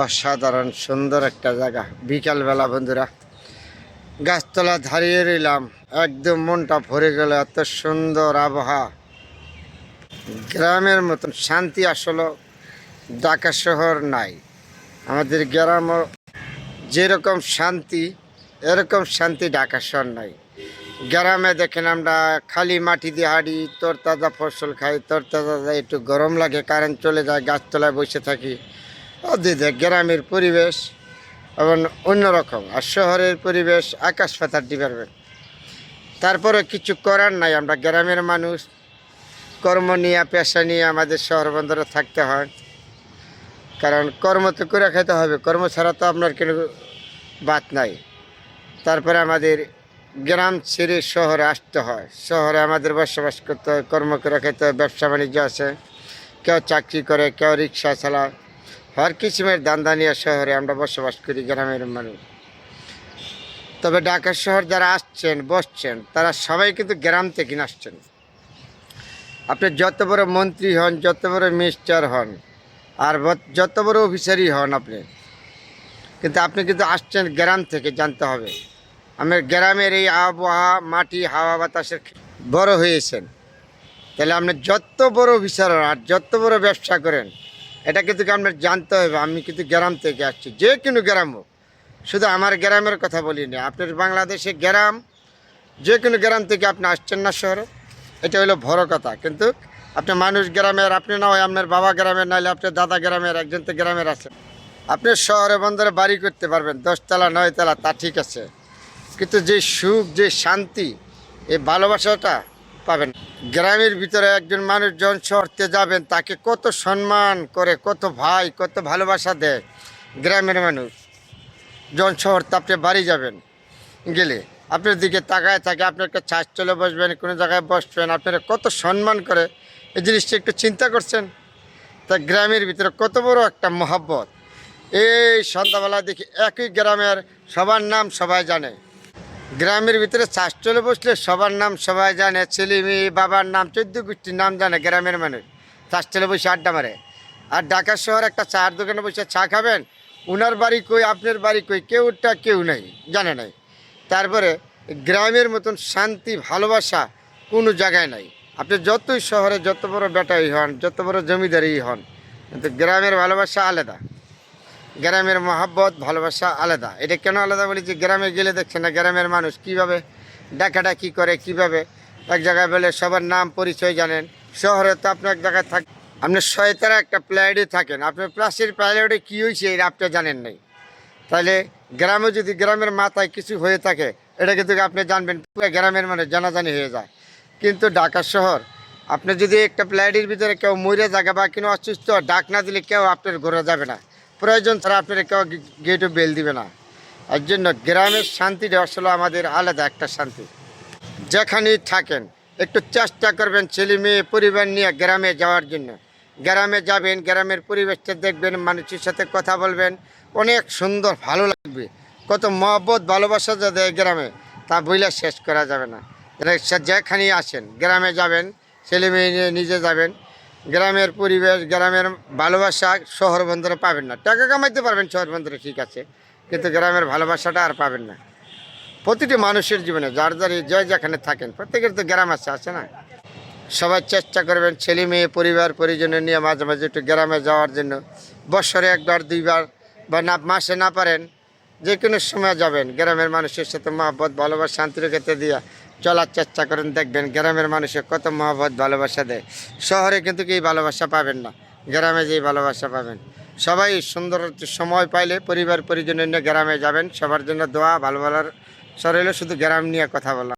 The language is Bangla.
অসাধারণ, সুন্দর একটা জায়গা। বিকালবেলা বন্ধুরা, গাছতলা ধারিয়ে রইলাম। একদম মনটা ভরে গেল এত সুন্দর আবহাওয়া। গ্রামের মতন শান্তি আসলে ঢাকা শহর নাই। আমাদের গ্রামও যেরকম শান্তি, এরকম শান্তি ঢাকা শহর নাই। গ্রামে দেখেন আমরা খালি মাটি দিয়ে হাঁড়ি তোর তাজা ফসল খাই তরতাজা একটু গরম লাগে, কারেন্ট চলে যায়, গাছতলায় বসে থাকি। ও গ্রামের পরিবেশ এবং অন্যরকম, আর শহরের পরিবেশ আকাশ পাতার ডিপার্টমেন্ট তারপরে কিছু করার নাই, আমরা গ্রামের মানুষ। কর্ম নিয়ে, পেশা নিয়ে আমাদের শহর বন্দরে থাকতে হয়। কারণ কর্ম তো করে খেতে হবে, কর্ম ছাড়া তো আপনার কোনো বাত নাই। তারপরে আমাদের গ্রাম ছেড়ে শহরে আসতে হয়। শহরে আমাদের বসবাস করতে হয়, কর্ম করে খেতে হয়, ব্যবসা বাণিজ্য আছে। কেউ চাকরি করে, কেউ রিক্সা চালায়। হর কিসিমের দান্দা নিয়ে শহরে আমরা বসবাস করি গ্রামের মানুষ। তবে ঢাকা শহর যারা আসছেন, বসছেন, তারা সবাই কিন্তু গ্রাম থেকে আসছেন। আপনি যত বড় মন্ত্রী হন, যত বড় মিনিস্টার হন, আর যত বড় অফিসারই হন আপনি, কিন্তু আপনি কিন্তু আসছেন গ্রাম থেকে জানতে হবে। আমার গ্রামের এই আবহাওয়া, মাটি, হাওয়া বাতাসের বড় হয়েছেন। তাহলে আপনি যত বড় অফিসার হন আর যত বড় ব্যবসা করেন এটা কিন্তু আপনার জানতে হবে, আমি কিন্তু গ্রাম থেকে আসছি, যে কোনো গ্রাম হোক। শুধু আমার গ্রামের কথা বলিনি, আপনার বাংলাদেশে গ্রাম, যে কোনো গ্রাম থেকে আপনি আসছেন না শহরে, এটা হলো বড় কথা। কিন্তু আপনি মানুষ গ্রামের, আপনি না হয় আপনার বাবা গ্রামের, নাহলে আপনার দাদা গ্রামের, একজন তো গ্রামের আছেন আপনি শহরে বন্দরে বাড়ি করতে পারবেন, দশতলা, নয়তলা, তা ঠিক আছে। কিন্তু যে সুখ, যে শান্তি, এই ভালোবাসাটা পাবেন। গ্রামের ভিতরে একজন মানুষ যখন শহরতে যাবেন, তাকে কত সম্মান করে, কত ভাই, কত ভালোবাসা দেয় গ্রামের মানুষ। যখন শহরতে আপনি বাড়ি যাবেন, গেলে আপনার দিকে তাকায় থাকে আপনার একটা ছাঁচ চলে বসবেন, কোনো জায়গায় বসবেন, আপনারা কত সম্মান করে এই জিনিসটা একটু চিন্তা করছেন? তা গ্রামের ভিতরে কত বড় একটা মহাব্বত। এই সন্ধ্যাবেলা দেখি একই গ্রামের সবার নাম সবাই জানে। গ্রামের ভিতরে চাষ চলে বসলে সবার নাম সবাই জানে, ছেলে মেয়ে, বাবার নাম, চোদ্দ গোষ্ঠীর নাম জানে গ্রামের মানুষ। চাষ চলে বসে আড্ডা মারে। আর ঢাকা শহর একটা চার দোকানে বসে চা খাবেন, উনার বাড়ি কই, আপনার বাড়ি কই কেউটা কেউ নাই, জানে নাই। তারপরে গ্রামের মতন শান্তি, ভালোবাসা কোনো জায়গায় নাই। আপনি যতই শহরে যত বড় বেটাই হন, যত বড় জমিদারই হন, কিন্তু গ্রামের ভালোবাসা আলাদা। গ্রামের মহাব্বত, ভালোবাসা আলাদা। এটা কেন আলাদা বলি যে গ্রামে গেলে দেখছেন না গ্রামের মানুষ কীভাবে ডাকাডাকি করে, কীভাবে এক জায়গায় বলে সবার নাম পরিচয় জানেন। শহরে তো আপনার এক জায়গায় থাক আপনি শয়তারা একটা প্লাইডে থাকেন। আপনার প্লাসের প্লাইডে কী হয়েছে এটা আপনি জানেন নাই। তাহলে গ্রামে যদি গ্রামের মাথায় কিছু হয়ে থাকে, এটা কিন্তু আপনি জানবেন, পুরো গ্রামের মানে জানাজানি হয়ে যায়। কিন্তু ঢাকা শহর, আপনি যদি একটা প্লাইডের ভিতরে কেউ মরে জায়গা বা কোনো অসুস্থ, ডাক না দিলে কেউ আপনার ঘরে যাবে না। প্রয়োজন ছাড়া আপনার কেউ গেটও বেল দিবে না। এর জন্য গ্রামের শান্তিটা আসলে আমাদের আলাদা একটা শান্তি। যেখানেই থাকেন, একটু চেষ্টা করবেন ছেলে মেয়ে পরিবার নিয়ে গ্রামে যাওয়ার জন্য। গ্রামে যাবেন, গ্রামের পরিবেশটা দেখবেন, মানুষের সাথে কথা বলবেন। অনেক সুন্দর, ভালো লাগবে। কত মহব্বত, ভালোবাসা যা দেয় গ্রামে, তা বইলে শেষ করা যাবে না। যেখানেই আসেন, গ্রামে যাবেন, ছেলে মেয়ে নিয়ে নিজে যাবেন। গ্রামের পরিবেশ, গ্রামের ভালোবাসা শহর বন্দরে পাবেন না। টাকা কামাইতে পারবেন শহর বন্দরে, ঠিক আছে। কিন্তু গ্রামের ভালোবাসাটা আর পাবেন না। প্রতিটি মানুষের জীবনে, যার যার যে যেখানে থাকেন, প্রত্যেকের তো গ্রাম আছে আছে না? সবাই চেষ্টা করবেন ছেলে মেয়ে, পরিবার, পরিজনের নিয়ে মাঝে মাঝে একটু গ্রামে যাওয়ার জন্য। বছরে একবার, দুইবার বা না, মাসে না পারেন যে কোনো সময় যাবেন। গ্রামের মানুষের সাথে মহব্বত, ভালোবাসা শান্তি রেখেতে দিয়া চলার চেষ্টা করেন, দেখবেন গ্রামের মানুষে কত মহব্বত, ভালোবাসা দেয়। শহরে কিন্তু কি ভালোবাসা পাবেন না, গ্রামে যেই ভালোবাসা পাবেন। সবাই সুন্দর সময় পাইলে পরিবার পরিজনের গ্রামে যাবেন, সবার জন্য দোয়া, ভালো ভালোর শরীরে শুধু গ্রাম নিয়ে কথা বলা।